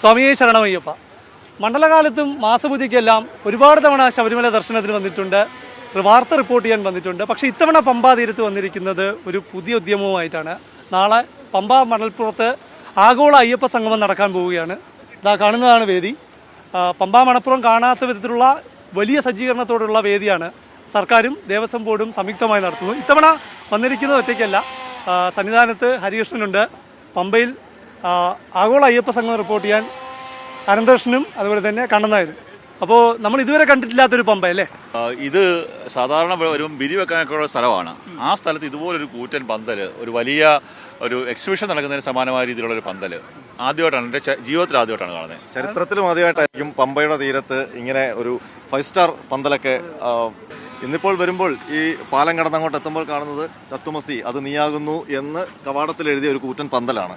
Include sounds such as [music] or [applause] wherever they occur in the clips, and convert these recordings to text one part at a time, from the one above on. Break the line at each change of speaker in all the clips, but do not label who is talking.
സ്വാമിയെ ശരണമയ്യപ്പ. മണ്ഡലകാലത്തും മാസപൂജയ്ക്കെല്ലാം ഒരുപാട് തവണ ശബരിമല ദർശനത്തിന് വന്നിട്ടുണ്ട്. വാർത്ത റിപ്പോർട്ട് ചെയ്യാൻ വന്നിട്ടുണ്ട്. പക്ഷേ ഇത്തവണ പമ്പാ തീരത്ത് വന്നിരിക്കുന്നത് ഒരു പുതിയ ഉദ്യമവുമായിട്ടാണ്. നാളെ പമ്പ മണൽപ്പുറത്ത് ആഗോള അയ്യപ്പ സംഗമം നടക്കാൻ പോവുകയാണ്. ഇതാ കാണുന്നതാണ് വേദി. പമ്പ മണപ്പുറം കാണാത്ത വിധത്തിലുള്ള വലിയ സജ്ജീകരണത്തോടുള്ള വേദിയാണ് സർക്കാരും ദേവസ്വം ബോർഡും സംയുക്തമായി നടത്തുന്നു ഇത്തവണ വന്നിരിക്കുന്നത് ഒറ്റയ്ക്കല്ല. സന്നിധാനത്ത് ഹരികൃഷ്ണനുണ്ട്. പമ്പയിൽ ആഗോള അയ്യപ്പ സംഘം റിപ്പോർട്ട് ചെയ്യാൻ അനന്തകൃഷ്ണനും അതുപോലെ തന്നെ കണ്ണനായരും അപ്പോൾ നമ്മൾ ഇതുവരെ കണ്ടിട്ടില്ലാത്തൊരു പമ്പ അല്ലേ
ഇത് സാധാരണ വരും ബിരി വെക്കാനൊക്കെ ഉള്ള സ്ഥലമാണ് ആ സ്ഥലത്ത് ഇതുപോലൊരു കൂറ്റൻ പന്തൽ ഒരു വലിയ ഒരു എക്സിബിഷൻ നടക്കുന്നതിന് സമാനമായ രീതിയിലുള്ള ഒരു പന്തൽ ആദ്യമായിട്ടാണ് എന്റെ ജീവിതത്തിൽ ആദ്യമായിട്ടാണ് കാണുന്നത്.
ചരിത്രത്തിലും ആദ്യമായിട്ടായിരിക്കും പമ്പയുടെ തീരത്ത് ഇങ്ങനെ ഒരു ഫൈവ് സ്റ്റാർ പന്തലൊക്കെ ഇന്നിപ്പോൾ വരുമ്പോൾ ഈ പാലം കടന്നങ്ങോട്ട് എത്തുമ്പോൾ കാണുന്നത് തത്തുമസി അത് നീയാകുന്നു എന്ന് കവാടത്തിൽ എഴുതിയ ഒരു കൂറ്റൻ പന്തലാണ്.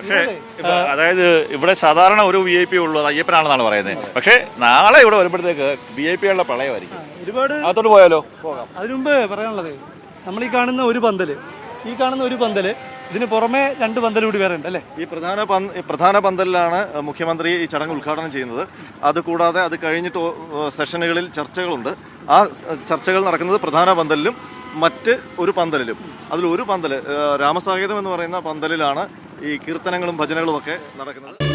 പക്ഷേ ഇപ്പൊ അതായത് ഇവിടെ സാധാരണ ഒരു വി ഐ പി ഉള്ളത് അയ്യപ്പനാണെന്നാണ് പറയുന്നത്. പക്ഷേ നാളെ ഇവിടെ വരുമ്പോഴത്തേക്ക് വി ഐ പികളുടെ പ്രളയമായിരിക്കും.
ഒരുപാട്
അകത്തോട്ട് പോയാലോ?
അതിനു മുമ്പ് പറയാനുള്ളത് നമ്മൾ ഈ കാണുന്ന ഒരു പന്തൽ ഈ കാണുന്ന ഒരു പന്തൽ ഇതിന് പുറമെ രണ്ട് പന്തൽ കൂടി വേറെ ഉണ്ട് അല്ലേ?
ഈ പ്രധാന പന്ത് പ്രധാന പന്തലിലാണ് മുഖ്യമന്ത്രി ഈ ചടങ്ങ് ഉദ്ഘാടനം ചെയ്യുന്നത്. അതുകൂടാതെ അത് കഴിഞ്ഞിട്ട് സെഷനുകളിൽ ചർച്ചകളുണ്ട്. ആ ചർച്ചകൾ നടക്കുന്നത് പ്രധാന പന്തലിലും മറ്റ് ഒരു പന്തലിലും. അതിൽ ഒരു പന്തൽ രാമസാഹിതം എന്ന് പറയുന്ന പന്തലിലാണ് ഈ കീർത്തനങ്ങളും ഭജനകളും ഒക്കെ നടക്കുന്നത്.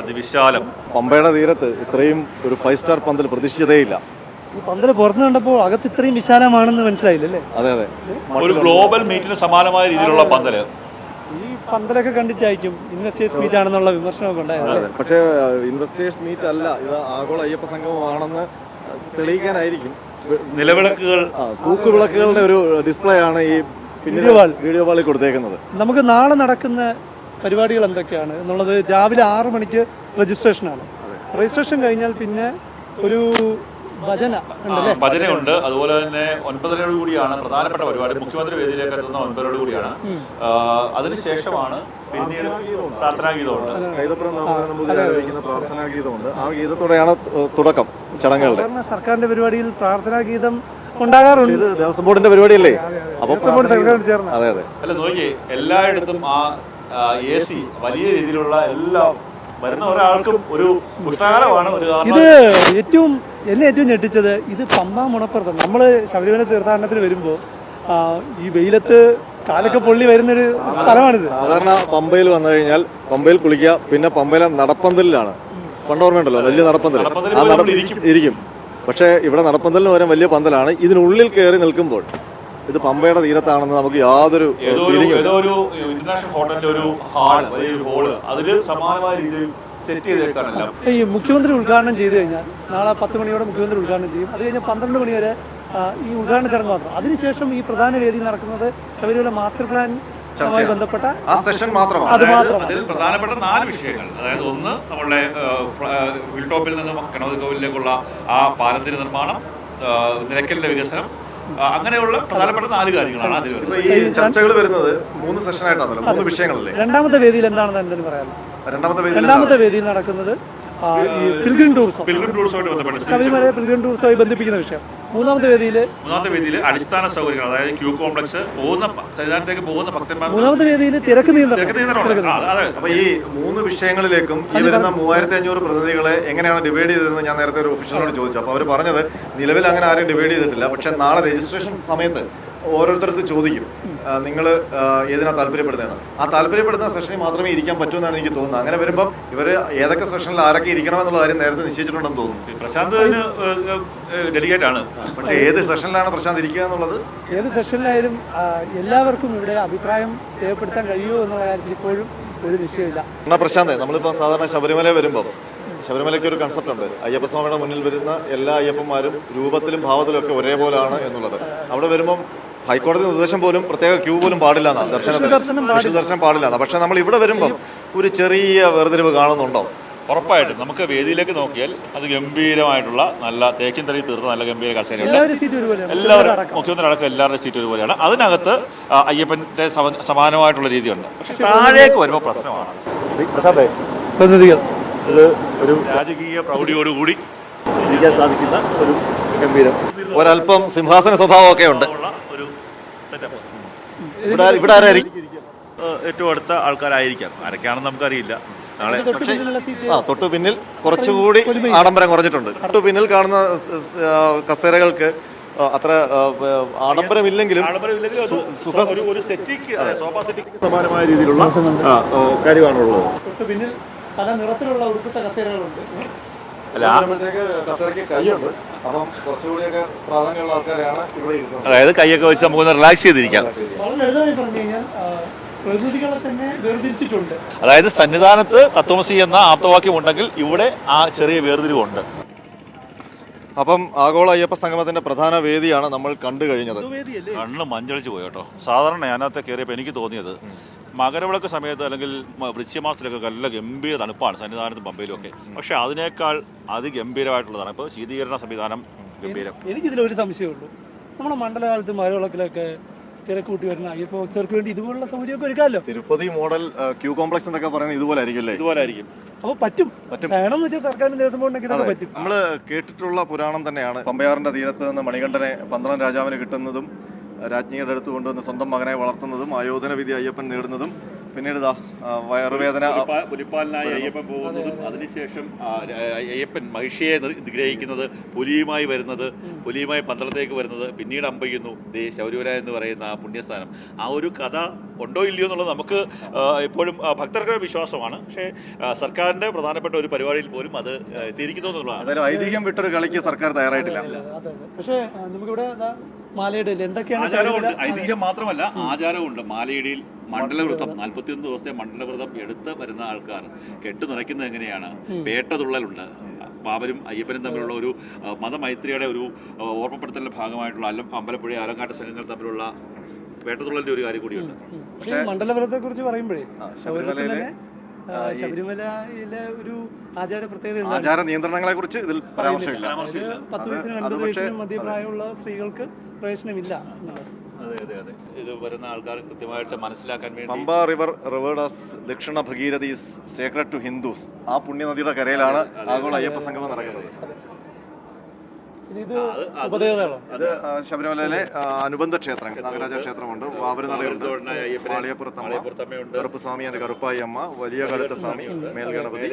അതിവിശാലം.
പമ്പയുടെ തീരത്ത് ഇത്രയും ഒരു ഫൈവ് സ്റ്റാർ പന്തൽ പ്രതീക്ഷിച്ചതേയില്ല.
ഈ പന്തൽ പുറത്തു കണ്ടപ്പോൾ അകത്ത് ഇത്രയും വിശാലമാണെന്ന് മനസ്സിലായില്ലേ
അതെ അതെ.
ഒരു ഗ്ലോബൽ മീറ്റിന് സമാനമായ രീതിയിലുള്ള പന്തൽ.
ഈ പന്തലൊക്കെ കണ്ടിട്ടായിരിക്കും ഇൻവെസ്റ്റേഴ്സ് മീറ്റ് ആണെന്നുള്ള വിമർശനമൊക്കെ ഉണ്ടായത്.
അതെ പക്ഷേ ഇൻവെസ്റ്റേഴ്സ് മീറ്റ് അല്ല. ഇത് ആഗോള അയ്യപ്പ സംഘമാണെന്ന് തെളിയിക്കാനായിരിക്കും.
നിലവിളക്കുകൾ.
തൂക്കുവിളക്കുകളുടെ ഒരു ഡിസ്പ്ലേ ആണ് ഈ.
വീഡിയോ
വാളിൽ കൊടുത്തേക്കുന്നത്.
നമുക്ക് നാളെ നടക്കുന്ന പരിപാടികൾ എന്തൊക്കെയാണ് എന്നുള്ളത് രാവിലെ ആറ് മണിക്ക് രജിസ്ട്രേഷനാണ് രജിസ്ട്രേഷൻ കഴിഞ്ഞാൽ പിന്നെ ഒരു ഭജന
ഭജനയുണ്ട്. അതുപോലെ തന്നെ ഒൻപതരയോട് കൂടിയാണ് പ്രധാനപ്പെട്ട പരിപാടി. മുഖ്യമന്ത്രി വേദിയിലേക്ക് എത്തുന്ന ഒൻപതരയോട് കൂടിയാണ്. അതിനുശേഷമാണ് പിന്നീട് പ്രാർത്ഥനാ ഗീതമുണ്ട്.
കൈതപ്പുറം മുതൽ ആരംഭിക്കുന്ന പ്രാർത്ഥനാ ഗീതമുണ്ട്. ആ ഗീതത്തോടെയാണ് തുടക്കം ചടങ്ങുകളുടെ
സർക്കാരിന്റെ പരിപാടിയിൽ പ്രാർത്ഥനാ ഗീതം ഉണ്ടാകാറുണ്ട്.
ഇത് ദേവസ്വം ബോർഡിന്റെ പരിപാടിയല്ലേ? അപ്പൊ അതെ അതെ.
അല്ല നോക്കിയേ എല്ലായിടത്തും ആ എ സി വലിയ രീതിയിലുള്ള എല്ലാം വരുന്ന ഒരാൾക്കും ഒരു ഉഷ്ണകാലമാണ് ഒരു
ഇത് ഏറ്റവും എന്നെ ഏറ്റവും ഞെട്ടിച്ചത് ഇത് പമ്പ മുണപ്പുറത്ത്. നമ്മൾ ശബരിമല തീർത്ഥാടനത്തിന് വരുമ്പോൾ ഈ വെയിലത്ത് കാലൊക്കെ പൊള്ളി വരുന്നൊരു സ്ഥലമാണിത്.
സാധാരണ പമ്പയിൽ വന്നു കഴിഞ്ഞാൽ പമ്പയിൽ കുളിക്കുക പിന്നെ പമ്പയിലെ നടപ്പന്തലിലാണ്. പണ്ട് ഓർമ്മയുണ്ടല്ലോ വലിയ നടപ്പന്തൽ. ആ.
ഇരിക്കും.
പക്ഷേ ഇവിടെ നടപ്പന്തലിന് പകരം വലിയ പന്തലാണ്. ഇതിനുള്ളിൽ കയറി നിൽക്കുമ്പോൾ ഇത് പമ്പയുടെ തീരത്താണെന്ന് നമുക്ക് യാതൊരു
ഒരു ഒരു ഇന്റർനാഷണൽ ഹോട്ടലിന്റെ ഒരു ഹാൾ വലിയൊരു ഹോൾ അതിൽ സമാനമായ രീതിയിൽ സെറ്റ് ചെയ്തേക്കാണെല്ലാം
ഈ മുഖ്യമന്ത്രി ഉദ്ഘാടനം ചെയ്തു കഴിഞ്ഞാൽ നാളെ പത്ത് മണിയോടെ മുഖ്യമന്ത്രി ഉദ്ഘാടനം ചെയ്യും. അത് കഴിഞ്ഞാൽ പന്ത്രണ്ട് മണി വരെ ഈ ഉദ്ഘാടന ചടങ്ങ് മാത്രം. അതിനുശേഷം ഈ പ്രധാന വേദി നടക്കുന്നത് ശബരിമല മാസ്റ്റർ പ്ലാൻ. ബന്ധപ്പെട്ട
ആ സെഷൻ മാത്രമാണ്.
അത് മാത്രം
അതിൽ പ്രധാനപ്പെട്ട നാല് വിഷയങ്ങൾ. അതായത് ഒന്ന് നമ്മളുടെ ഹിൽ ടോപ്പിൽ നിന്ന് കണവതി കോവിലേക്കുള്ള ആ പാലത്തിന്റെ നിർമ്മാണം നിരക്കലിന്റെ നിലയ്ക്കലിന്റെ വികസനം അങ്ങനെയുള്ള പ്രധാനപ്പെട്ട നാല് കാര്യങ്ങളാണ് അതിൽ
ഈ ചർച്ചകൾ വരുന്നത് മൂന്ന് സെഷനായിട്ടാണല്ലോ മൂന്ന് വിഷയങ്ങളല്ലേ?
രണ്ടാമത്തെ വേദിയിൽ എന്താണെന്ന് എന്തെങ്കിലും പറയാമോ
രണ്ടാമത്തെ വേദിയിൽ
രണ്ടാമത്തെ വേദിയിൽ നടക്കുന്നത് ഈ പിൽഗ്രിം ടൂറിസം
പിൽഗ്രിം ടൂറിസവുമായിട്ട് ബന്ധപ്പെട്ട്
ശബരിമല പിൽഗ്രിം ടൂറിസവുമായി ബന്ധിപ്പിക്കുന്ന വിഷയം. മൂന്നാമത്തെ വേദിയിൽ
മൂന്നാമത്തെ വേദിയിൽ അടിസ്ഥാന സൗകര്യങ്ങൾ അതായത് ക്യൂ കോംപ്ലക്സ് പോകുന്ന സന്നിധാനത്തേക്ക് പോകുന്ന ഭക്തന്മാർ
മൂന്നാമത്തെ വേദിയിൽ തിരക്ക് നിയന്ത്രണം.
തിരക്ക്.
അപ്പൊ ഈ മൂന്ന് വിഷയങ്ങളിലേക്കും ഈ വരുന്ന മൂവായിരത്തി അഞ്ഞൂറ് പ്രതിനിധികളെ എങ്ങനെയാണ് ഡിവൈഡ് ചെയ്തതെന്ന് ഞാൻ നേരത്തെ ഒരു ഒഫീഷ്യലിനോട് ചോദിച്ചു. അപ്പോൾ അവർ പറഞ്ഞത് നിലവിൽ അങ്ങനെ ആരും ഡിവൈഡ് ചെയ്തിട്ടില്ല. പക്ഷെ നാളെ രജിസ്ട്രേഷൻ സമയത്ത് ഓരോരുത്തർക്ക് ചോദിക്കും. നിങ്ങൾ ഏതിനാ താല്പര്യപ്പെടുന്നതെന്ന്. ആ താല്പര്യപ്പെടുന്ന സെഷനിൽ മാത്രമേ ഇരിക്കാൻ പറ്റൂ എന്നാണ് എനിക്ക് തോന്നുന്നത്. അങ്ങനെ വരുമ്പോൾ ഇവർ ഏതൊക്കെ സെഷനിൽ ആരൊക്കെ ഇരിക്കണമെന്നുള്ള കാര്യം നേരത്തെ നിശ്ചയിച്ചിട്ടുണ്ടെന്ന് തോന്നുന്നു.
പ്രശാന്ത് ഡെലിഗേറ്റ് ആണ്.
പക്ഷേ ഏത് സെഷനിലാണ് പ്രശാന്ത് ഇരിക്കുക എന്നുള്ളത്?
ഏത് സെഷനിലായാലും എല്ലാവർക്കും ഇവിടെ അഭിപ്രായം രേഖപ്പെടുത്താൻ കഴിയുമോ എന്നുള്ള കാര്യത്തിൽ ഇപ്പോഴും ഒരു നിശ്ചയമില്ല.
എന്നാ പ്രശാന്ത് നമ്മളിപ്പോൾ സാധാരണ ശബരിമല വരുമ്പോൾ ശബരിമലയ്ക്ക് ഒരു കൺസെപ്റ്റ് ഉണ്ട്. അയ്യപ്പസ്വാമിയുടെ മുന്നിൽ വരുന്ന എല്ലാ അയ്യപ്പന്മാരും രൂപത്തിലും ഭാവത്തിലും ഒക്കെ ഒരേപോലെയാണ് എന്നുള്ളത്. അവിടെ വരുമ്പം ഹൈക്കോടതി നിർദ്ദേശം പോലും പ്രത്യേക ക്യൂ പോലും പാടില്ല എന്നാ ദർശനത്തിന്.
ദർശനം
സ്പെഷ്യൽ ദർശനം പാടില്ല എന്നാ. പക്ഷെ നമ്മൾ ഇവിടെ വരുമ്പം ഒരു ചെറിയ വേർതിരിവ് കാണുന്നുണ്ടോ?
ഉറപ്പായിട്ടും. നമുക്ക് വേദിയിലേക്ക് നോക്കിയാൽ അത് ഗംഭീരമായിട്ടുള്ള നല്ല തേക്കിൻ തടി തീർത്ത നല്ല ഗംഭീര കസേരയുണ്ട്.
എല്ലാവരും
മുഖ്യമന്ത്രി അടക്കം. എല്ലാവരുടെ സീറ്റ് ഒരുപോലെയാണ്. അതിനകത്ത് അയ്യപ്പന്റെ സമാനമായിട്ടുള്ള രീതിയുണ്ട്. പക്ഷെ താഴേക്ക് വരുമ്പോൾ പ്രശ്നമാണ്. ഇത് ഒരു രാജകീയ പ്രൗഢിയോടുകൂടി സാധിക്കുന്ന ഒരു ഗംഭീരം.
ഒരല്പം സിംഹാസന സ്വഭാവമൊക്കെ ഉണ്ട്. ഇവിടെ ഇവിടെ ആരായിരിക്കും?
ഏറ്റവും അടുത്ത ആൾക്കാരായിരിക്കാം. ആരൊക്കെയാണെന്ന് നമുക്കറിയില്ല. നാളെ പക്ഷേ
ആ തൊട്ടു പിന്നിൽ കുറച്ചുകൂടി ആഡംബരം കുറഞ്ഞിട്ടുണ്ട്. തൊട്ടു പിന്നിൽ കാണുന്ന കസേരകൾക്ക് അത്ര ആഡംബരമില്ലെങ്കിലും
ആഡംബരമില്ലെങ്കിലും അത്
സു- സുഖ
ഒരു ഒരു സെറ്റിക്ക് സോഫ സെറ്റിക്ക് സമാനമായ രീതിയിലുള്ള കാര്യമാണുള്ളത്.
തൊട്ടു പിന്നിൽ പല നിറത്തിലുള്ള ഉൾപ്പെട്ട കസേരകളുണ്ട്.
അല്ല ആ-
വരുമ്പോഴത്തേക്ക് കസേരയ്ക്ക് കൈയുണ്ട്. അപ്പം കുറച്ചുകൂടിയൊക്കെ പ്രാധാന്യമുള്ള ആൾക്കാരെയാണ് ഇവിടെ ഇരിക്കുന്നത്.
അതായത് കൈയൊക്കെ വെച്ച് നമുക്കൊന്ന് റിലാക്സ് ചെയ്തിരിക്കാം.
വളരെ ലളിതമായി പറഞ്ഞു കഴിഞ്ഞാൽ ആ, തന്നെ വേർതിരിച്ചിട്ടുണ്ട്.
അതായത് സന്നിധാനത്ത് തത്വമസി എന്ന ആപ്തവാക്യം ഉണ്ടെങ്കിൽ ഇവിടെ ആ ചെറിയ വേർതിരിവുണ്ട്.
അപ്പം ആഗോള അയ്യപ്പ സംഗമത്തിന്റെ പ്രധാന വേദിയാണ് നമ്മൾ കണ്ടു കഴിഞ്ഞത്.
കണ്ണ് മഞ്ചളിച്ച് പോയി കേട്ടോ. സാധാരണ ഞാനകത്ത് കയറിയപ്പോൾ എനിക്ക് തോന്നിയത് മകരവിളക്ക് സമയത്ത് അല്ലെങ്കിൽ വൃശ്ചികമാസത്തിലൊക്കെ നല്ല ഗംഭീര തണുപ്പാണ്. സന്നിധാനത്തും പമ്പയിലുമൊക്കെ. പക്ഷെ അതിനേക്കാൾ അതിഗംഭീരമായിട്ടുള്ള ഇപ്പോൾ ശീതീകരണ സംവിധാനം ഗംഭീരം.
എനിക്കിതിലൊരു സംശയമുള്ളൂ നമ്മുടെ മണ്ഡലകാലത്ത് മകരവിളക്കിലൊക്കെ തിരക്കൂട്ടി വരുന്ന അയ്യപ്പ ഭക്തർക്ക് വേണ്ടി ഇതുപോലുള്ള സൗകര്യമൊക്കെ ഒരുക്കാമല്ലോ.
തിരുപ്പതി മോഡൽ ക്യൂ കോംപ്ലക്സ് എന്നൊക്കെ പറയുന്നത് ഇതുപോലെ ആയിരിക്കും അല്ലേ?
ഇതുപോലെ ആയിരിക്കും
അപ്പോൾ പറ്റും. വേണമെന്ന് വെച്ചാൽ സർക്കാരിന് ദേവസ്വം ബോർഡിനൊക്കെ പറ്റും.
നമ്മൾ കേട്ടിട്ടുള്ള പുരാണം തന്നെയാണ്. പമ്പയാറിന്റെ തീരത്ത് നിന്ന് മണികണ്ഠനെ പന്തളം രാജാവിന് കിട്ടുന്നതും രാജ്ഞിയുടെ അടുത്ത് കൊണ്ടുവന്ന് സ്വന്തം മകനെ വളർത്തുന്നതും ആയോധന വിധി അയ്യപ്പൻ നേടുന്നതും. പിന്നീട് ഇതാ വയറുവേദന
പുലിപ്പാ- പുലിപ്പാലിനായി അയ്യപ്പൻ പോകുന്നതും അതിനുശേഷം അയ്യപ്പൻ മഹിഷിയെ നിഗ്രഹിക്കുന്നത് പുലിയുമായി വരുന്നത് പുലിയുമായി പന്തളത്തേക്ക് വരുന്നത് പിന്നീട് അമ്പയ്യുന്നു ദേ ശൗര്യവര എന്ന് പറയുന്ന ആ പുണ്യസ്ഥാനം. ആ ഒരു കഥ ഉണ്ടോ ഇല്ലയോ എന്നുള്ളത് നമുക്ക് ഇപ്പോഴും എപ്പോഴും ആ, വിശ്വാസമാണ്. പക്ഷേ സർക്കാരിന്റെ സർക്കാരിന്റെ പ്രധാനപ്പെട്ട ഒരു പരിപാടിയിൽ പോലും അത് എത്തിയിരിക്കുന്നു എന്നുള്ളതാണ്.
ഐതിഹ്യം വിട്ടൊരു കളിക്ക് സർക്കാർ തയ്യാറായിട്ടില്ല.
അതെ അതെ. പക്ഷേ നമുക്കിവിടെ ദാ മാലയുടെ ഇല്ലേ? എന്തൊക്കെയാണ്
മാത്രമല്ല ആചാരമുണ്ട്. മാലയിടയിൽ മണ്ഡലവൃതം നാൽപ്പത്തിയൊന്ന് ദിവസത്തെ മണ്ഡലവൃതം എടുത്ത് വരുന്ന ആൾക്കാർ കെട്ടു നിറയ്ക്കുന്നത് എങ്ങനെയാണ്? വേട്ടതുള്ളലുണ്ട് പാവരും അയ്യപ്പനും തമ്മിലുള്ള ഒരു മതമൈത്രിയുടെ ഒരു ഓർമ്മപ്പെടുത്തലിന്റെ ഭാഗമായിട്ടുള്ള അല്ല അമ്പലപ്പുഴ ആലങ്കാട്ട് സംഘങ്ങൾ തമ്മിലുള്ള വേട്ടതുള്ളലിന്റെ ഒരു കാര്യം കൂടിയുണ്ട്.
പക്ഷേ മണ്ഡലവ്രതത്തെ കുറിച്ച് പറയുമ്പോഴേ
ശബരിമലയിലെ,
ശബരിമലയിലെ ഒരു ആചാര പ്രത്യേകത
ആചാര നിയന്ത്രണങ്ങളെ കുറിച്ച് ഇതിൽ പരാമർശമില്ല.
പത്ത് വയസ്സിനും അൻപത് വയസ്സിനും മധ്യപ്രായമുള്ള സ്ത്രീകൾക്ക് പ്രവേശനമില്ല എന്നുള്ളത്.
അതെ അതെ അതെ. ഇത് വരുന്ന ആൾക്കാർ കൃത്യമായിട്ട് മനസ്സിലാക്കാൻ വേണ്ടി
പമ്പ റിവർ റിവേഡസ് ദക്ഷിണ ഭഗീരഥീസ് സേക്രഡ് ടു ഹിന്ദുസ്. ആ പുണ്യനദിയുടെ കരയിലാണ് ആഗോള അയ്യപ്പ സംഗമം നടക്കുന്നത്.
ഇത്
ശബരിമലയിലെ അനുബന്ധ ക്ഷേത്രങ്ങൾ നാഗരാജ ക്ഷേത്രമുണ്ട് വാവരുനടയുണ്ട്
മാളിയപ്പുറത്തമ്മയുണ്ട്.
കറുപ്പസ്വാമി അതിന്റെ കറുപ്പായി അമ്മ വലിയ കടുത്ത സ്വാമി മേൽഗണപതി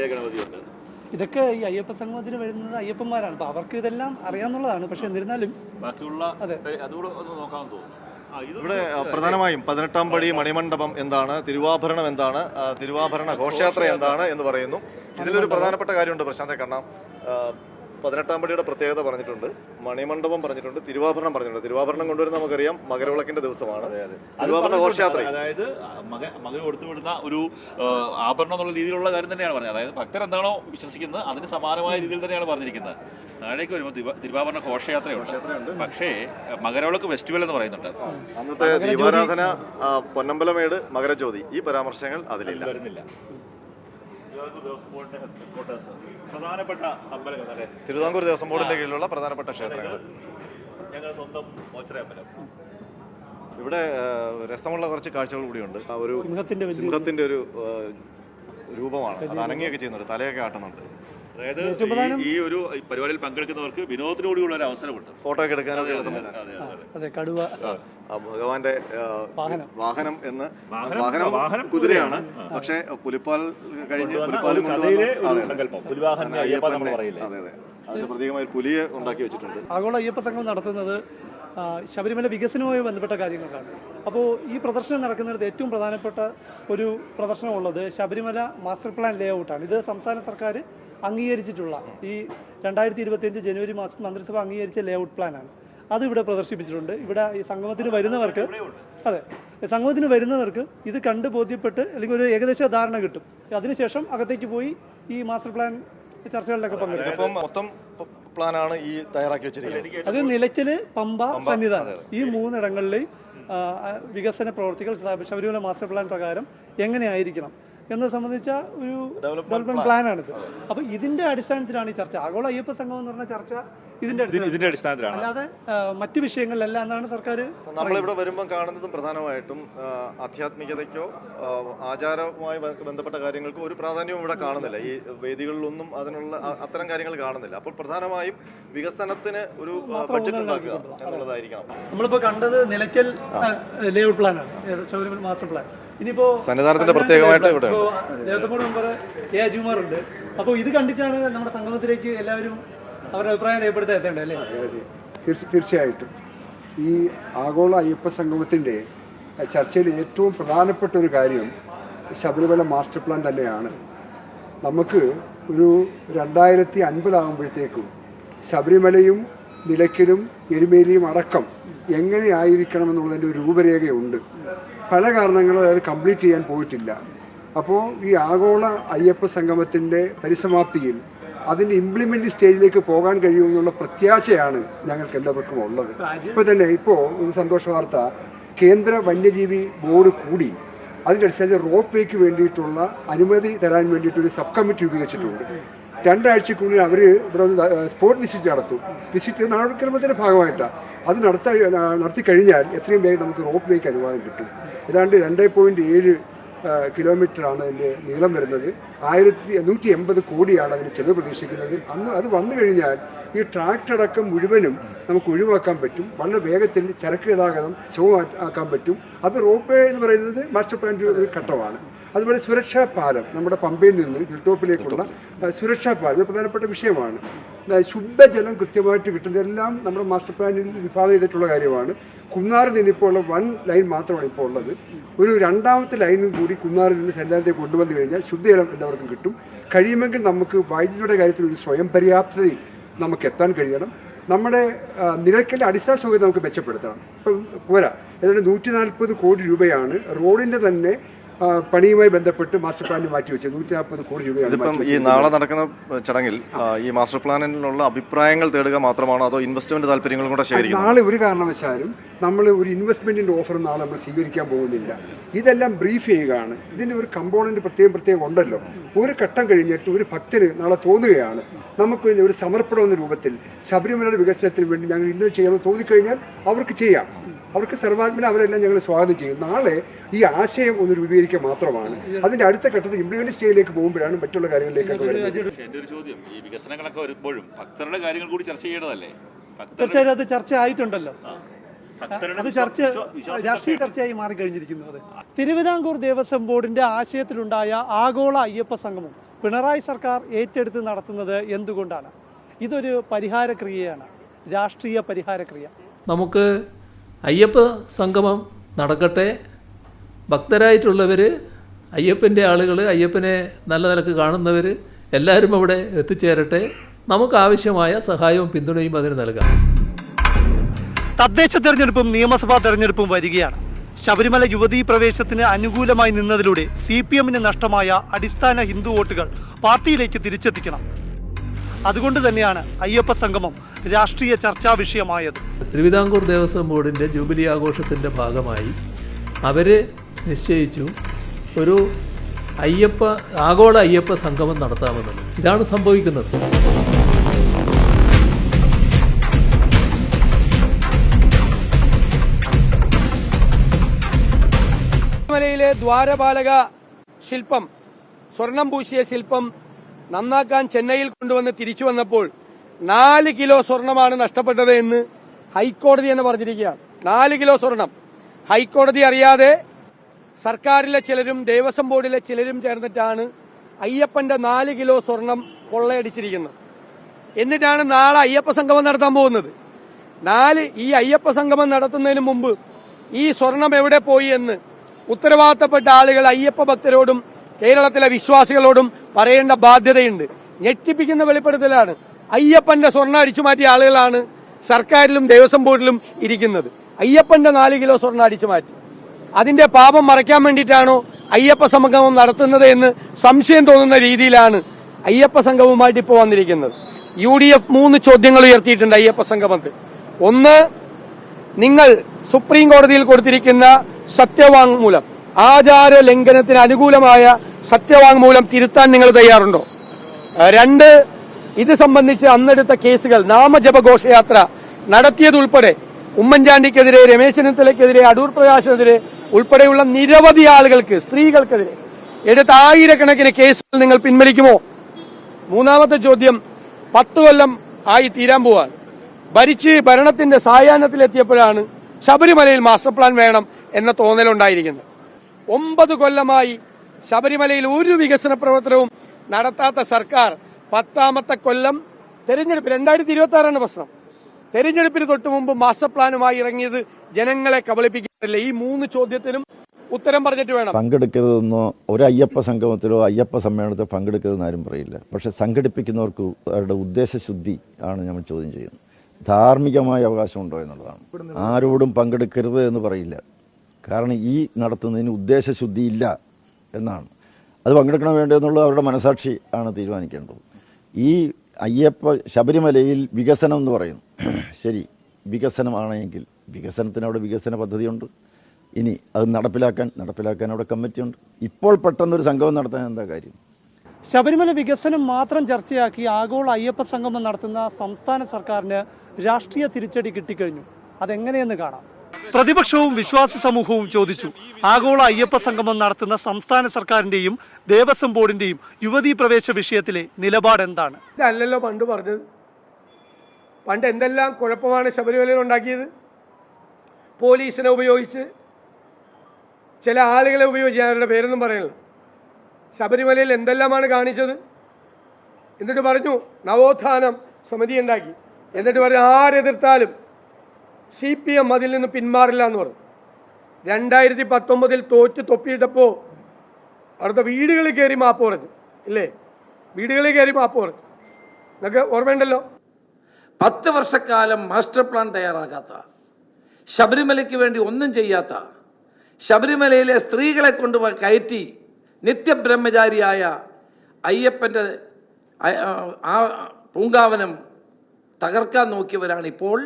ഇതൊക്കെ ഈ അയ്യപ്പ സംഗമത്തിന് വരുന്നത് അയ്യപ്പന്മാരാണ്. അപ്പൊ അവർക്ക് ഇതെല്ലാം അറിയാന്നുള്ളതാണ്. പക്ഷെ എന്നിരുന്നാലും
ബാക്കിയുള്ള
അതെ.
അതുകൂടെ ഒന്ന് നോക്കാൻ തോന്നുന്നു. ആ, ഇത്
ഇവിടെ പ്രധാനമായും പതിനെട്ടാം പടി മണിമണ്ഡപം എന്താണ് തിരുവാഭരണം എന്താണ് തിരുവാഭരണ ഘോഷയാത്ര എന്താണ് എന്ന് പറയുന്നു. ഇതിലൊരു പ്രധാനപ്പെട്ട കാര്യമുണ്ട് പ്രശാന്തെ കണ്ണാം. പതിനെട്ടാം പടിയുടെ പ്രത്യേകത പറഞ്ഞിട്ടുണ്ട്. മണിമണ്ഡപം പറഞ്ഞിട്ടുണ്ട്. തിരുവാഭരണം പറഞ്ഞിട്ടുണ്ട്. തിരുവാഭരണം കൊണ്ടുവരുന്ന നമുക്കറിയാം. മകരവിളക്കിന്റെ ദിവസമാണ്. തിരുവാഭരണ ഘോഷയാത്ര.
അതായത് മക മകന് കൊടുത്തുവിടുന്ന ഒരു ആഭരണം എന്നുള്ള രീതിയിലുള്ള കാര്യം തന്നെയാണ് പറഞ്ഞത്. അതായത് ഭക്തർ എന്താണോ വിശ്വസിക്കുന്നത് അതിന് സമാനമായ രീതിയിൽ തന്നെയാണ് പറഞ്ഞിരിക്കുന്നത്. താഴേക്ക് വരുമ്പോൾ തിരുവ- തിരുവാഭരണ ഘോഷയാത്രയുണ്ട്. പക്ഷേ മകരവിളക്ക് ഫെസ്റ്റിവൽ എന്ന് പറയുന്നുണ്ട്.
അന്നത്തെ ദീപാരാധന പൊന്നമ്പലമേട് മകരജ്യോതി. ഈ പരാമർശങ്ങൾ അതിലില്ല.
വരുന്നില്ല. പ്രധാനപ്പെട്ട അമ്പലങ്ങൾ അല്ലേ
തിരുവിതാംകൂർ ദേവസ്വം ബോർഡിന്റെ കീഴിലുള്ള പ്രധാനപ്പെട്ട ക്ഷേത്രങ്ങൾ
ഞങ്ങൾ സ്വന്തം മോച്ചര അമ്പലം
ഇവിടെ രസമുള്ള കുറച്ച് കാഴ്ചകൾ കൂടിയുണ്ട്. ആ ഒരു
സിംഹത്തിന്റെ
സിംഹത്തിന്റെ ഒരു രൂപമാണ്. അത് അനങ്ങിയൊക്കെ ചെയ്യുന്നുണ്ട്. തലയൊക്കെ ആട്ടുന്നുണ്ട്.
അതായത് ഈ- ഒരു പരിപാടിയിൽ പങ്കെടുക്കുന്നവർക്ക് വിനോദത്തിനോടുള്ള ഒരു അവസരമുണ്ട്.
ഫോട്ടോ ഒക്കെ എടുക്കാനുള്ള
അതെ അതെ
അതെ കടുവ.
ആ ഭഗവാന്റെ
വാഹനം.
വാഹനം എന്ന്
വാഹനം-
വാഹനം കുതിരയാണ്. പക്ഷേ പുലിപ്പാൽ കഴിഞ്ഞ് പുലിപ്പാൽ കൊണ്ടുവന്ന അയ്യപ്പന്റെ- അതെ അതെ. അതിന് പ്രത്യേകമായ പുലിയെ ഉണ്ടാക്കി വെച്ചിട്ടുണ്ട്.
ആഗോള അയ്യപ്പ സംഘം നടത്തുന്നത് ശബരിമല വികസനവുമായി ബന്ധപ്പെട്ട കാര്യങ്ങൾക്കാണ്. അപ്പോൾ ഈ പ്രദർശനം നടക്കുന്നിടത്ത് ഏറ്റവും പ്രധാനപ്പെട്ട ഒരു പ്രദർശനമുള്ളത് ശബരിമല മാസ്റ്റർ പ്ലാൻ ലേ ഔട്ടാണ് ഇത് സംസ്ഥാന സർക്കാർ അംഗീകരിച്ചിട്ടുള്ള ഈ രണ്ടായിരത്തി ഇരുപത്തിയഞ്ച് ജനുവരി മാസം മന്ത്രിസഭ അംഗീകരിച്ച ലേഔട്ട് പ്ലാനാണ് അത് ഇവിടെ പ്രദർശിപ്പിച്ചിട്ടുണ്ട്. ഇവിടെ ഈ സംഗമത്തിന് വരുന്നവർക്ക് അതെ സംഗമത്തിന് വരുന്നവർക്ക് ഇത് കണ്ട് ബോധ്യപ്പെട്ട് അല്ലെങ്കിൽ ഒരു ഏകദേശ ധാരണ കിട്ടും. അതിനുശേഷം അകത്തേക്ക് പോയി ഈ മാസ്റ്റർ പ്ലാൻ ചർച്ചകളിലൊക്കെ പങ്കെടുക്കും.
മൊത്തം പ്ലാനാണ് ഈ തയ്യാറാക്കി വെച്ചിരിക്കുന്നത്.
അത് നിലയ്ക്കൽ പമ്പ സന്നിധാനം. ഈ മൂന്നിടങ്ങളിലെയും വികസന പ്രവർത്തികൾ ശബ- ശബരിമല മാസ്റ്റർ പ്ലാൻ പ്രകാരം എങ്ങനെയായിരിക്കണം? എന്നത് സംബന്ധിച്ച ഒരു ഡെവലപ്മെന്റ് പ്ലാനാണിത് അപ്പൊ ഇതിന്റെ അടിസ്ഥാനത്തിലാണ് ഈ ചർച്ച. ആഗോള അയ്യപ്പ സംഘം എന്ന് പറഞ്ഞ ചർച്ച ഇതിന്റെ
ഇതിന്റെ അടിസ്ഥാനത്തിലാണ്.
അല്ലാതെ മറ്റു വിഷയങ്ങളിലല്ല എന്നാണ് സർക്കാർ
നമ്മളിവിടെ വരുമ്പോൾ കാണുന്നതും പ്രധാനമായിട്ടും ആധ്യാത്മികതയ്ക്കോ ആചാരവുമായി ബന്ധപ്പെട്ട കാര്യങ്ങൾക്കോ ഒരു പ്രാധാന്യവും ഇവിടെ കാണുന്നില്ല. ഈ വേദികളിലൊന്നും അതിനുള്ള അത്തരം കാര്യങ്ങൾ കാണുന്നില്ല. അപ്പോൾ പ്രധാനമായും വികസനത്തിന് ഒരു ബഡ്ജറ്റ് ഉണ്ടാക്കുക എന്നുള്ളതായിരിക്കണം.
നമ്മളിപ്പോ കണ്ടത് നിലയ്ക്കൽ ലേഔട്ട് പ്ലാനാണ് മാസ്റ്റർ പ്ലാൻ ഇനിയിപ്പോ
സന്നിധാനത്തിന്റെ പ്രത്യേകമായിട്ട് ഇവിടെ
Devaswom board member A Ajikumar ഉണ്ട് അപ്പോൾ ഇത് കണ്ടിട്ടാണ് നമ്മുടെ സംഗമത്തിലേക്ക് എല്ലാവരും അവരുടെ അഭിപ്രായം രേഖപ്പെടുത്താൻ എത്തേണ്ടത് അല്ലേ?
തീർച്ച- തീർച്ചയായിട്ടും. ഈ ആഗോള അയ്യപ്പ സംഗമത്തിന്റെ ചർച്ചയിൽ ഏറ്റവും പ്രധാനപ്പെട്ട ഒരു കാര്യം ശബരിമല മാസ്റ്റർ പ്ലാൻ തന്നെയാണ്. നമുക്ക് ഒരു രണ്ടായിരത്തി അൻപതാകുമ്പോഴത്തേക്കും ശബരിമലയും നിലയ്ക്കലും എരുമേലിയും അടക്കം എങ്ങനെയായിരിക്കണമെന്നുള്ളതിന്റെ ഒരു രൂപരേഖയുണ്ട്. പല കാരണങ്ങളും അത് കംപ്ലീറ്റ് ചെയ്യാൻ പോയിട്ടില്ല. അപ്പോൾ ഈ ആഗോള അയ്യപ്പ സംഗമത്തിന്റെ പരിസമാപ്തിയിൽ അതിന്റെ ഇംപ്ലിമെന്റ് സ്റ്റേജിലേക്ക് പോകാൻ കഴിയുമെന്നുള്ള പ്രത്യാശയാണ് ഞങ്ങൾക്ക് എല്ലാവർക്കും ഉള്ളത്. ഇപ്പോൾ തന്നെ ഇപ്പോൾ ഒരു സന്തോഷ വാർത്ത. കേന്ദ്ര വന്യജീവി ബോർഡ് കൂടി അതിന്റെ അടിസ്ഥാനത്തിൽ റോപ്പ് വേക്ക് വേണ്ടിയിട്ടുള്ള അനുമതി തരാൻ വേണ്ടിയിട്ടൊരു സബ് കമ്മിറ്റി രൂപീകരിച്ചിട്ടുണ്ട്. രണ്ടാഴ്ചക്കുള്ളിൽ അവർ ഇവിടെ വന്ന് സ്പോട്ട് വിസിറ്റ് നടത്തും. വിസിറ്റ് നടപടിക്രമത്തിന്റെ ഭാഗമായിട്ടാണ് അത് നടത്ത നടത്തി കഴിഞ്ഞാൽ എത്രയും വേഗം നമുക്ക് റോപ്പ് വേക്ക് അനുവാദം കിട്ടും. ഏതാണ്ട് രണ്ട് പോയിന്റ് ഏഴ് കിലോമീറ്ററാണ് അതിന്റെ നീളം വരുന്നത്. ആയിരത്തി നൂറ്റി എൺപത് കോടിയാണ് അതിന് ചെലവ് പ്രതീക്ഷിക്കുന്നത്. അന്ന് അത് വന്നു കഴിഞ്ഞാൽ ഈ ട്രാക്ടർ അടക്കം മുഴുവനും നമുക്ക് ഒഴിവാക്കാൻ പറ്റും. വളരെ വേഗത്തിൽ ചരക്ക് ഗതാഗതം സുഖമാക്കാൻ പറ്റും. അത് റോപ്പ് വേ എന്ന് പറയുന്നത് മാസ്റ്റർ പ്ലാന്റെ ഒരു ഘട്ടമാണ്. അതുപോലെ സുരക്ഷാ പാലം നമ്മുടെ പമ്പയിൽ നിന്ന് ഹിൽ ടോപ്പിലേക്കുള്ള സുരക്ഷാ പാലം പ്രധാനപ്പെട്ട വിഷയമാണ്. ശുദ്ധജലം കൃത്യമായിട്ട് കിട്ടുന്നതെല്ലാം നമ്മുടെ മാസ്റ്റർ പ്ലാനിൽ വിഭാവനം ചെയ്തിട്ടുള്ള കാര്യമാണ്. കുന്നാറിൽ നിന്നിപ്പോൾ ഉള്ള വൺ ലൈൻ മാത്രമാണ് ഇപ്പോൾ ഉള്ളത്. ഒരു രണ്ടാമത്തെ ലൈനും കൂടി കുന്നാറിൽ നിന്ന് സന്നിധാനത്തേക്ക് കൊണ്ടുവന്നു കഴിഞ്ഞാൽ ശുദ്ധജലം എല്ലാവർക്കും കിട്ടും. കഴിയുമെങ്കിൽ നമുക്ക് വൈദ്യുതിയുടെ കാര്യത്തിൽ ഒരു സ്വയം പര്യാപ്തതയിൽ നമുക്ക് എത്താൻ കഴിയണം. നമ്മുടെ നിരക്കിലെ അടിസ്ഥാന സൗകര്യം നമുക്ക് മെച്ചപ്പെടുത്തണം. ഇപ്പം പോരാ. ഏതാണ്ട് നൂറ്റി നാൽപ്പത് കോടി രൂപയാണ് റോഡിന്റെ തന്നെ പണിയുമായി ബന്ധപ്പെട്ട് മാസ്റ്റർ പ്ലാനിൽ മാറ്റി വെച്ചത് നൂറ്റി നാൽപ്പത് കോടി രൂപയാണ്
ഇതിപ്പം ഈ നാളെ നടക്കുന്ന ചടങ്ങിൽ ഈ മാസ്റ്റർ പ്ലാനിനുള്ള അഭിപ്രായങ്ങൾ തേടുക മാത്രമാണോ അതോ ഇൻവെസ്റ്റ്മെന്റ് താല്പര്യങ്ങളും കൂടെ ശേഖരിക്കണം
നാളെ ഒരു കാരണവശാലും നമ്മൾ ഒരു ഇൻവെസ്റ്റ്മെന്റിന്റെ ഓഫർ നാളെ നമ്മൾ സ്വീകരിക്കാൻ പോകുന്നില്ല. ഇതെല്ലാം ബ്രീഫ് ചെയ്യുകയാണ്. ഇതിന്റെ ഒരു കമ്പോണന്റ് പ്രത്യേകം പ്രത്യേകം ഉണ്ടല്ലോ. ഒരു ഘട്ടം കഴിഞ്ഞിട്ട് ഒരു ഭക്തന് നാളെ തോന്നുകയാണ്. നമുക്ക് ഒരു സമർപ്പണം എന്ന രൂപത്തിൽ ശബരിമലയുടെ വികസനത്തിന് വേണ്ടി ഞങ്ങൾ ഇന്നത് ചെയ്യണമെന്ന് തോന്നിക്കഴിഞ്ഞാൽ അവർക്ക് ചെയ്യാം. അവർക്ക് സർവാത്മന അവരെല്ലാം ഞങ്ങൾ സ്വാഗതം ചെയ്യും. നാളെ ഈ ആശയം ഒന്ന് രൂപീകരിക്കുക മാത്രമാണ്. അതിന്റെ അടുത്ത ഘട്ടത്തിൽ ഇംപ്ലിമെന്റ് സ്റ്റേജിലേക്ക് പോകുമ്പോഴാണ് മറ്റുള്ള കാര്യങ്ങളിലേക്കൊക്കെ വരുന്നത്.
എന്റെ ഒരു ചോദ്യം. ഈ വികസനങ്ങളൊക്കെ വരുമ്പോഴും ഭക്തരുടെ കാര്യങ്ങൾ കൂടി ചർച്ച ചെയ്യേണ്ടതല്ലേ? ഭക്തരുടെ
തീർച്ചയായും അത് ചർച്ച ആയിട്ടുണ്ടല്ലോ.
ഭക്തരുടെ
അത് ചർച്ച രാഷ്ട്രീയ ചർച്ചയായി മാറിക്കഴിഞ്ഞിരിക്കുന്നു അത്. തിരുവിതാംകൂർ ദേവസ്വം ബോർഡിന്റെ ആശയത്തിലുണ്ടായ ആഗോള അയ്യപ്പ സംഗമം പിണറായി സർക്കാർ ഏറ്റെടുത്ത് നടത്തുന്നത് എന്തുകൊണ്ടാണ്? ഇതൊരു പരിഹാരക്രിയയാണ്. രാഷ്ട്രീയ പരിഹാരക്രിയ.
നമുക്ക് അയ്യപ്പ സംഗമം നടക്കട്ടെ. ഭക്തരായിട്ടുള്ളവർ അയ്യപ്പന്റെ ആളുകൾ അയ്യപ്പനെ നല്ല നിലയ്ക്ക് കാണുന്നവർ എല്ലാവരും അവിടെ എത്തിച്ചേരട്ടെ. നമുക്ക് ആവശ്യമായ സഹായവും പിന്തുണയും അതിന് നൽകാം.
തദ്ദേശ തെരഞ്ഞെടുപ്പും നിയമസഭാ തെരഞ്ഞെടുപ്പും വരികയാണ്. ശബരിമല യുവതീ പ്രവേശത്തിന് അനുകൂലമായി നിന്നതിലൂടെ സി പി എമ്മിന് നഷ്ടമായ അടിസ്ഥാന ഹിന്ദു വോട്ടുകൾ പാർട്ടിയിലേക്ക് തിരിച്ചെത്തിക്കണം. അതുകൊണ്ട് തന്നെയാണ് അയ്യപ്പ സംഗമം രാഷ്ട്രീയ ചർച്ചാ വിഷയമായത്.
തിരുവിതാംകൂർ ദേവസ്വം ബോർഡിന്റെ ജൂബിലി ആഘോഷത്തിന്റെ ഭാഗമായി അവർ നിശ്ചയിച്ചു ഒരു അയ്യപ്പ ആഗോള അയ്യപ്പ സംഗമം നടത്താമെന്നുള്ളത്. ഇതാണ് സംഭവിക്കുന്നത്.
ശബരിമലയിലെ ദ്വാരപാലക ശില്പം സ്വർണം പൂശിയ ശില്പം നന്നാക്കാൻ ചെന്നൈയിൽ കൊണ്ടുവന്ന് തിരിച്ചു വന്നപ്പോൾ നാല് കിലോ സ്വർണമാണ് നഷ്ടപ്പെട്ടത് എന്ന് ഹൈക്കോടതി എന്ന് പറഞ്ഞിരിക്കുകയാണ്. നാല് കിലോ സ്വർണം. ഹൈക്കോടതി അറിയാതെ സർക്കാരിലെ ചിലരും ദേവസ്വം ബോർഡിലെ ചിലരും ചേർന്നിട്ടാണ് അയ്യപ്പന്റെ നാല് കിലോ സ്വർണം കൊള്ളയടിച്ചിരിക്കുന്നത്. എന്നിട്ടാണ് നാളെ അയ്യപ്പ സംഗമം നടത്താൻ പോകുന്നത്. നാല് ഈ അയ്യപ്പ സംഗമം നടത്തുന്നതിന് മുമ്പ് ഈ സ്വർണം എവിടെ പോയി എന്ന് ഉത്തരവാദിത്തപ്പെട്ട ആളുകൾ അയ്യപ്പ ഭക്തരോടും കേരളത്തിലെ വിശ്വാസികളോടും പറയേണ്ട ബാധ്യതയുണ്ട്. ഞെട്ടിപ്പിക്കുന്ന വെളിപ്പെടുത്തലാണ്. അയ്യപ്പന്റെ സ്വർണ അടിച്ചു മാറ്റിയ ആളുകളാണ് സർക്കാരിലും ദേവസ്വം ബോർഡിലും ഇരിക്കുന്നത്. അയ്യപ്പന്റെ നാല് കിലോ സ്വർണ അടിച്ചു മാറ്റി. അതിന്റെ പാപം മറയ്ക്കാൻ വേണ്ടിയിട്ടാണോ അയ്യപ്പ സംഗമം നടത്തുന്നത് എന്ന് സംശയം തോന്നുന്ന രീതിയിലാണ് അയ്യപ്പ സംഗമവുമായിട്ട് ഇപ്പോൾ വന്നിരിക്കുന്നത്. യു ഡി എഫ് മൂന്ന് ചോദ്യങ്ങൾ ഉയർത്തിയിട്ടുണ്ട് അയ്യപ്പ സംഗമത്തിൽ. ഒന്ന് നിങ്ങൾ സുപ്രീം കോടതിയിൽ കൊടുത്തിരിക്കുന്ന സത്യവാങ്മൂലം. ആചാര ലംഘനത്തിന് അനുകൂലമായ സത്യവാങ്മൂലം തിരുത്താൻ നിങ്ങൾ തയ്യാറുണ്ടോ? രണ്ട് ഇത് സംബന്ധിച്ച് അന്നെടുത്ത കേസുകൾ നാമജപ ഘോഷയാത്ര നടത്തിയതുൾപ്പെടെ ഉമ്മൻചാണ്ടിക്കെതിരെ രമേശ് ചെന്നിത്തലയ്ക്കെതിരെ അടൂർ പ്രകാശിനെതിരെ ഉൾപ്പെടെയുള്ള നിരവധി ആളുകൾക്ക് സ്ത്രീകൾക്കെതിരെ എടുത്ത ആയിരക്കണക്കിന് കേസുകൾ നിങ്ങൾ പിൻവലിക്കുമോ? മൂന്നാമത്തെ ചോദ്യം പത്തു കൊല്ലം ആയി തീരാൻ പോവാൻ. ഭരിച്ച് ഭരണത്തിന്റെ സായാഹ്നത്തിലെത്തിയപ്പോഴാണ് ശബരിമലയിൽ മാസ്റ്റർ പ്ലാൻ വേണം എന്ന തോന്നലുണ്ടായിരിക്കുന്നത്. ഒമ്പത് കൊല്ലമായി ശബരിമലയിൽ ഒരു വികസന പ്രവർത്തനവും നടത്താത്ത സർക്കാർ പത്താമത്തെ കൊല്ലം തെരഞ്ഞെടുപ്പ് രണ്ടായിരത്തി ഇരുപത്തി ആറാണ് പ്രശ്നം. തെരഞ്ഞെടുപ്പിന് തൊട്ട് മുമ്പ് മാസ്റ്റർ പ്ലാനുമായി ഇറങ്ങിയത് ജനങ്ങളെ കബളിപ്പിക്കാറില്ല ഈ മൂന്ന് ചോദ്യത്തിനും ഉത്തരം പറഞ്ഞിട്ട് വേണം.
പങ്കെടുക്കരുതെന്നോ ഒരു അയ്യപ്പ സംഗമത്തിലോ അയ്യപ്പ സമ്മേളനത്തിലോ പങ്കെടുക്കരുതെന്ന് ആരും പറയില്ല. പക്ഷെ സംഘടിപ്പിക്കുന്നവർക്ക് അവരുടെ ഉദ്ദേശശുദ്ധി ആണ് നമ്മൾ ചോദ്യം ചെയ്യുന്നത്. ധാർമ്മികമായ അവകാശമുണ്ടോ എന്നുള്ളതാണ്. ആരോടും പങ്കെടുക്കരുത് എന്ന് പറയില്ല. കാരണം ഈ നടത്തുന്നതിന് ഉദ്ദേശശുദ്ധി ഇല്ല എന്നാണ്. അത് പങ്കെടുക്കണം വേണ്ടോ എന്നുള്ളത് അവരുടെ മനസാക്ഷി ആണ് തീരുമാനിക്കേണ്ടത്. ഈ അയ്യപ്പ ശബരിമലയിൽ വികസനം എന്ന് പറയുന്നു. [clears throat] ശരി വികസനമാണെങ്കിൽ വികസനത്തിന് അവിടെ വികസന പദ്ധതിയുണ്ട്. ഇനി അത് നടപ്പിലാക്കാൻ നടപ്പിലാക്കാൻ അവിടെ കമ്മിറ്റിയുണ്ട്. ഇപ്പോൾ പെട്ടെന്നൊരു സംഗമം നടത്താൻ എന്താ കാര്യം?
ശബരിമല വികസനം മാത്രം ചർച്ചയാക്കി ആഗോള അയ്യപ്പ സംഗമം നടത്തുന്ന സംസ്ഥാന സർക്കാരിന് രാഷ്ട്രീയ തിരിച്ചടി കിട്ടിക്കഴിഞ്ഞു. അതെങ്ങനെയെന്ന് കാണാം. പ്രതിപക്ഷവും വിശ്വാസി സമൂഹവും ചോദിച്ചു. ആഗോള അയ്യപ്പ സംഗമം നടത്തുന്ന സംസ്ഥാന സർക്കാരിന്റെയും ദേവസ്വം ബോർഡിന്റെയും യുവതീ പ്രവേശ വിഷയത്തിലെ നിലപാട് എന്താണ്?
ഇതല്ലല്ലോ പണ്ട് പറഞ്ഞത്. പണ്ട് എന്തെല്ലാം കുഴപ്പമാണ് ശബരിമലയിൽ ഉണ്ടാക്കിയത്? പോലീസിനെ ഉപയോഗിച്ച് ചില ആളുകളെ ഉപയോഗിച്ച് അവരുടെ പേരൊന്നും പറയണില്ല. ശബരിമലയിൽ എന്തെല്ലാമാണ് കാണിച്ചത്? എന്നിട്ട് പറഞ്ഞു നവോത്ഥാനം സമിതി ഉണ്ടാക്കി. എന്നിട്ട് പറഞ്ഞു ആരെതിർത്താലും സി പി എം അതിൽ നിന്ന് പിന്മാറില്ല എന്ന് പറഞ്ഞു. രണ്ടായിരത്തി പത്തൊമ്പതിൽ തോറ്റ് തൊപ്പിയിട്ടപ്പോൾ അവിടുത്തെ വീടുകളിൽ കയറി മാപ്പ് പറഞ്ഞു ഇല്ലേ? വീടുകളിൽ കയറി മാപ്പ് പറഞ്ഞു. നിങ്ങൾക്ക് ഓർമ്മയുണ്ടല്ലോ?
പത്ത് വർഷക്കാലം മാസ്റ്റർ പ്ലാൻ തയ്യാറാകാത്ത ശബരിമലയ്ക്ക് വേണ്ടി ഒന്നും ചെയ്യാത്ത ശബരിമലയിലെ സ്ത്രീകളെ കൊണ്ട് കയറ്റി നിത്യബ്രഹ്മചാരിയായ അയ്യപ്പന്റെ ആ പൂങ്കാവനം തകർക്കാൻ നോക്കിയവരാണ് ഇപ്പോൾ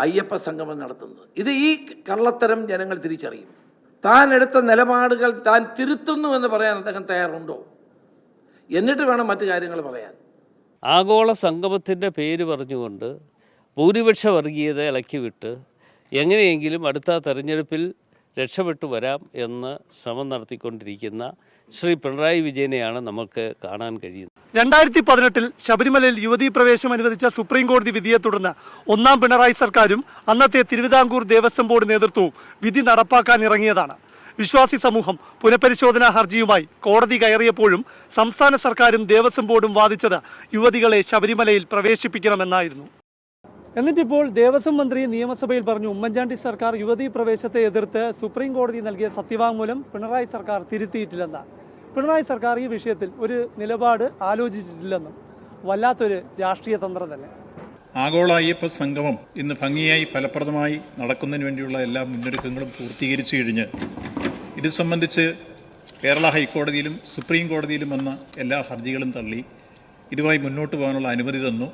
അയ്യപ്പ സംഗമം നടത്തുന്നത്. ഇത് ഈ കള്ളത്തരം ജനങ്ങൾ തിരിച്ചറിയും. താൻ എടുത്ത നിലപാടുകൾ താൻ തിരുത്തുന്നു എന്ന് പറയാൻ അദ്ദേഹം തയ്യാറുണ്ടോ? എന്നിട്ട് വേണം മറ്റു കാര്യങ്ങൾ പറയാൻ.
ആഗോള സംഗമത്തിന്റെ പേര് പറഞ്ഞുകൊണ്ട് ഭൂരിപക്ഷ വർഗീയത ഇളക്കിവിട്ട് എങ്ങനെയെങ്കിലും അടുത്ത തെരഞ്ഞെടുപ്പിൽ രക്ഷപ്പെട്ടു വരാം എന്ന് ശ്രമം നടത്തിക്കൊണ്ടിരിക്കുന്ന ശ്രീ പിണറായി വിജയനെയാണ് നമുക്ക് കാണാൻ കഴിയുന്നത്.
രണ്ടായിരത്തി പതിനെട്ടിൽ ശബരിമലയിൽ യുവതീ പ്രവേശം അനുവദിച്ച സുപ്രീം കോടതി വിധിയെ തുടർന്ന് ഒന്നാം പിണറായി സർക്കാരും അന്നത്തെ തിരുവിതാംകൂർ ദേവസ്വം ബോർഡ് നേതൃത്വവും വിധി നടപ്പാക്കാൻ ഇറങ്ങിയതാണ്. വിശ്വാസി സമൂഹം പുനഃപരിശോധനാ ഹർജിയുമായി കോടതി കയറിയപ്പോഴും സംസ്ഥാന സർക്കാരും ദേവസ്വം ബോർഡും വാദിച്ചത് യുവതികളെ ശബരിമലയിൽ പ്രവേശിപ്പിക്കണമെന്നായിരുന്നു. എന്നിട്ടിപ്പോൾ ദേവസ്വം മന്ത്രി നിയമസഭയിൽ പറഞ്ഞു ഉമ്മൻചാണ്ടി സർക്കാർ യുവതീ പ്രവേശത്തെ എതിർത്ത് സുപ്രീം കോടതി നൽകിയ സത്യവാങ്മൂലം പിണറായി സർക്കാർ തിരുത്തിയിട്ടില്ലെന്ന്. പിണറായി സർക്കാർ ഈ വിഷയത്തിൽ ഒരു നിലപാട് ആലോചിച്ചിട്ടില്ലെന്നും വല്ലാത്തൊരു രാഷ്ട്രീയ തന്ത്രം തന്നെ.
ആഗോള അയ്യപ്പ സംഗമം ഇന്ന് ഭംഗിയായി ഫലപ്രദമായി നടക്കുന്നതിന് വേണ്ടിയുള്ള എല്ലാ മുന്നൊരുക്കങ്ങളും പൂർത്തീകരിച്ചു കഴിഞ്ഞ് ഇത് സംബന്ധിച്ച് കേരള ഹൈക്കോടതിയിലും സുപ്രീം കോടതിയിലും വന്ന എല്ലാ ഹർജികളും തള്ളി ഇതുമായി മുന്നോട്ട് പോകാനുള്ള അനുമതി തന്നു.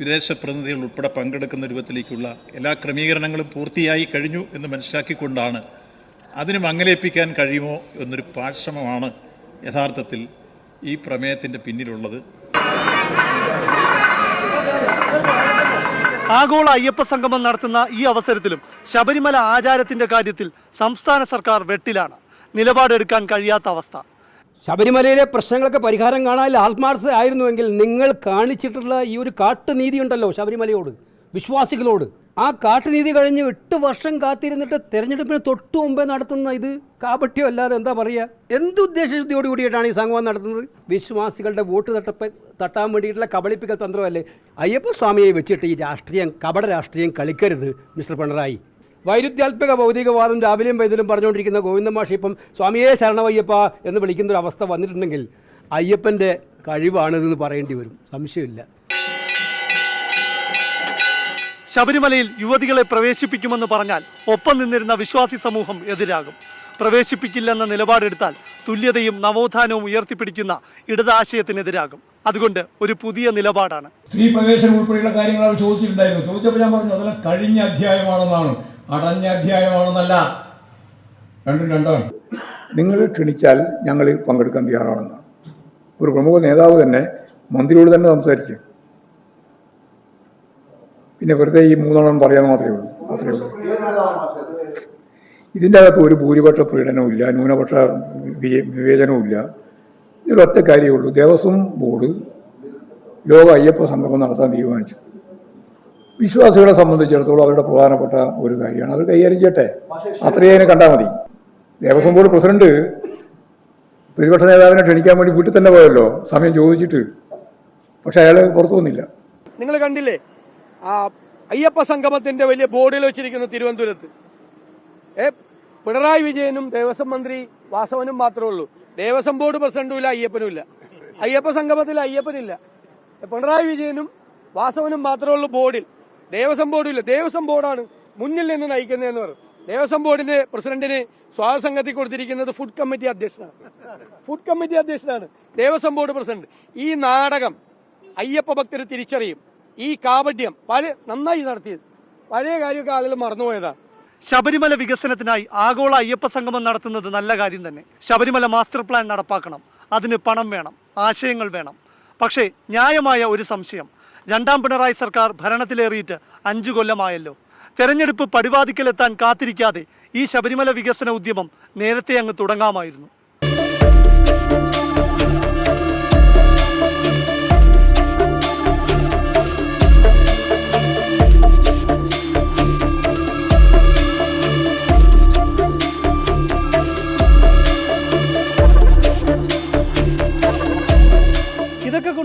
വിദേശ പ്രതിനിധികൾ ഉൾപ്പെടെ പങ്കെടുക്കുന്ന രൂപത്തിലേക്കുള്ള എല്ലാ ക്രമീകരണങ്ങളും പൂർത്തിയായി കഴിഞ്ഞു എന്ന് മനസ്സിലാക്കിക്കൊണ്ടാണ് അതിന് മങ്ങലേൽപ്പിക്കാൻ കഴിയുമോ എന്നൊരു പാഴ്ശ്രമമാണ് യഥാർത്ഥത്തിൽ ഈ പ്രമേയത്തിന്റെ പിന്നിലുള്ളത്.
ആഗോള അയ്യപ്പ സംഗമം നടത്തുന്ന ഈ അവസരത്തിലും ശബരിമല ആചാരത്തിന്റെ കാര്യത്തിൽ സംസ്ഥാന സർക്കാർ വെട്ടിലാണ്. നിലപാടെടുക്കാൻ കഴിയാത്ത അവസ്ഥ.
ശബരിമലയിലെ പ്രശ്നങ്ങൾക്ക് പരിഹാരം കാണാൻ ആത്മാർത്ഥത ആയിരുന്നുവെങ്കിൽ നിങ്ങൾ കാണിച്ചിട്ടുള്ള ഈ ഒരു കാട്ടുനീതി ഉണ്ടല്ലോ ശബരിമലയോട് വിശ്വാസികളോട്. ആ കാട്ടുനീതി കഴിഞ്ഞ് എട്ട് വർഷം കാത്തിരുന്നിട്ട് തെരഞ്ഞെടുപ്പിന് തൊട്ടു മുമ്പേ നടത്തുന്ന ഇത് കാപട്യം അല്ലാതെ എന്താ പറയുക? എന്ത് ഉദ്ദേശശുദ്ധിയോട് കൂടിയിട്ടാണ് ഈ സംഗമം നടത്തുന്നത്? വിശ്വാസികളുടെ വോട്ട് തട്ടപ്പ് തട്ടാൻ വേണ്ടിയിട്ടുള്ള കബളിപ്പിക്കൽ തന്ത്രമല്ലേ? അയ്യപ്പസ്വാമിയെ വെച്ചിട്ട് ഈ രാഷ്ട്രീയം കപട രാഷ്ട്രീയം കളിക്കരുത് മിസ്റ്റർ പിണറായി. വൈരുദ്ധ്യാത്മക ഭൗതികവാദം രാവിലെയും വൈദ്യുതം പറഞ്ഞുകൊണ്ടിരിക്കുന്ന ഗോവിന്ദമാഷി ഇപ്പം സ്വാമിയെ ശരണമയ്യപ്പ എന്ന് വിളിക്കുന്ന ഒരു അവസ്ഥ വന്നിട്ടുണ്ടെങ്കിൽ അയ്യപ്പന്റെ കഴിവാണിതെന്ന് പറയേണ്ടി വരും. സംശയമില്ല.
ശബരിമലയിൽ യുവതികളെ പ്രവേശിപ്പിക്കുമെന്ന് പറഞ്ഞാൽ ഒപ്പം നിന്നിരുന്ന വിശ്വാസി സമൂഹം എതിരാകും. പ്രവേശിപ്പിക്കില്ലെന്ന നിലപാടെടുത്താൽ തുല്യതയും നവോത്ഥാനവും ഉയർത്തിപ്പിടിക്കുന്ന ഇടതാശയത്തിനെതിരാകും. അതുകൊണ്ട് ഒരു പുതിയ നിലപാടാണ്.
സ്ത്രീ പ്രവേശനം ഉൾപ്പെടെയുള്ള കാര്യങ്ങൾ അവർ ചോദിച്ചിട്ടുണ്ടായിരുന്നു ചോദിച്ചപ്പോൾ ഞാൻ പറഞ്ഞു അതെല്ലാം കഴിഞ്ഞ അധ്യായമാണെന്നാണ്. അടഞ്ഞ അധ്യായമാണെന്നല്ല. രണ്ടും രണ്ടാണ്
നിങ്ങൾ ക്ഷണിച്ചാൽ ഞങ്ങൾ പങ്കെടുക്കാൻ തയ്യാറാണെന്ന്. ഒരു പ്രമുഖ നേതാവ് തന്നെ മന്ത്രിയോട് തന്നെ സംസാരിച്ചു. പിന്നെ വെറുതെ ഈ മൂന്നെണ്ണം പറയാൻ മാത്രമേ ഉള്ളൂ. മാത്രമേ ഉള്ളൂ. ഇതിന്റെ അകത്ത് ഒരു ഭൂരിപക്ഷ പീഡനവും ഇല്ല ന്യൂനപക്ഷ വിവേ- വിവേചനവും ഇല്ല. ഇതിലൊറ്റ കാര്യമേ ഉള്ളൂ. ദേവസ്വം ബോർഡ് ലോക അയ്യപ്പ സംഗമം നടത്താൻ തീരുമാനിച്ചു വിശ്വാസികളെ സംബന്ധിച്ചിടത്തോളം അവരുടെ പ്രധാനപ്പെട്ട ഒരു കാര്യമാണ്. അത് കൈകാര്യം ചെയ്യട്ടെ. അത്രയും അതിനെ കണ്ടാൽ മതി. ദേവസ്വം ബോർഡ് പ്രസിഡന്റ് പ്രതിപക്ഷ നേതാവിനെ ക്ഷണിക്കാൻ വേണ്ടി വീട്ടിൽ തന്നെ പോയല്ലോ. സമയം ചോദിച്ചിട്ട്. പക്ഷെ അയാൾ പുറത്തു വന്നില്ല.
നിങ്ങൾ കണ്ടില്ലേ? ആ അയ്യപ്പ സംഗമത്തിന്റെ വലിയ ബോർഡിൽ വെച്ചിരിക്കുന്ന തിരുവനന്തപുരത്ത്. ഏ പിണറായി വിജയനും ദേവസ്വം മന്ത്രി വാസവനും മാത്രമേ ഉള്ളൂ. ദേവസ്വം ബോർഡ് പ്രസിഡന്റും ഇല്ല അയ്യപ്പനും ഇല്ല. അയ്യപ്പ സംഗമത്തിൽ അയ്യപ്പനില്ല. പിണറായി വിജയനും വാസവനും മാത്രമേ ഉള്ളൂ ബോർഡിൽ. ദേവസ്വം ബോർഡും ഇല്ല. ദേവസ്വം ബോർഡാണ് മുന്നിൽ നിന്ന് നയിക്കുന്നതെന്ന് പറയും. ദേവസ്വം ബോർഡിന്റെ പ്രസിഡന്റിന് സ്വാഗത സംഘത്തിൽ കൊടുത്തിരിക്കുന്നത് ഫുഡ് കമ്മിറ്റി അധ്യക്ഷനാണ്. Food committee അധ്യക്ഷനാണ്. Devaswom board president. ഈ നാടകം അയ്യപ്പ ഭക്തർ തിരിച്ചറിയും. ഈ കാപട്യം പല നന്നായി നടത്തിയത്. പഴയ കാര്യമൊക്കെ ആളുകൾ മറന്നുപോയതാണ്
ശബരിമല വികസനത്തിനായി ആഗോള അയ്യപ്പ സംഗമം നടത്തുന്നത് നല്ല കാര്യം തന്നെ. ശബരിമല മാസ്റ്റർ പ്ലാൻ നടപ്പാക്കണം. അതിന് പണം വേണം. ആശയങ്ങൾ വേണം. പക്ഷേ ന്യായമായ ഒരു സംശയം. രണ്ടാം പിണറായി സർക്കാർ ഭരണത്തിലേറിയിട്ട് അഞ്ചു കൊല്ലമായല്ലോ. തെരഞ്ഞെടുപ്പ് പടിവാതിക്കലെത്താൻ കാത്തിരിക്കാതെ ഈ ശബരിമല വികസന ഉദ്യമം നേരത്തെ അങ്ങ് തുടങ്ങാമായിരുന്നു.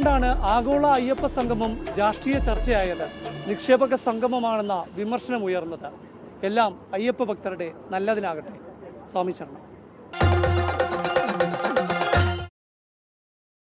ഇതൊക്കെ കൊണ്ടാണ് ആഗോള അയ്യപ്പ സംഗമം രാഷ്ട്രീയ ചർച്ചയായത്. നിക്ഷേപക സംഗമമാണെന്ന വിമർശനം ഉയർന്നത്. എല്ലാം അയ്യപ്പ ഭക്തരുടെ നല്ലതിനാകട്ടെ. സ്വാമി ശരണം.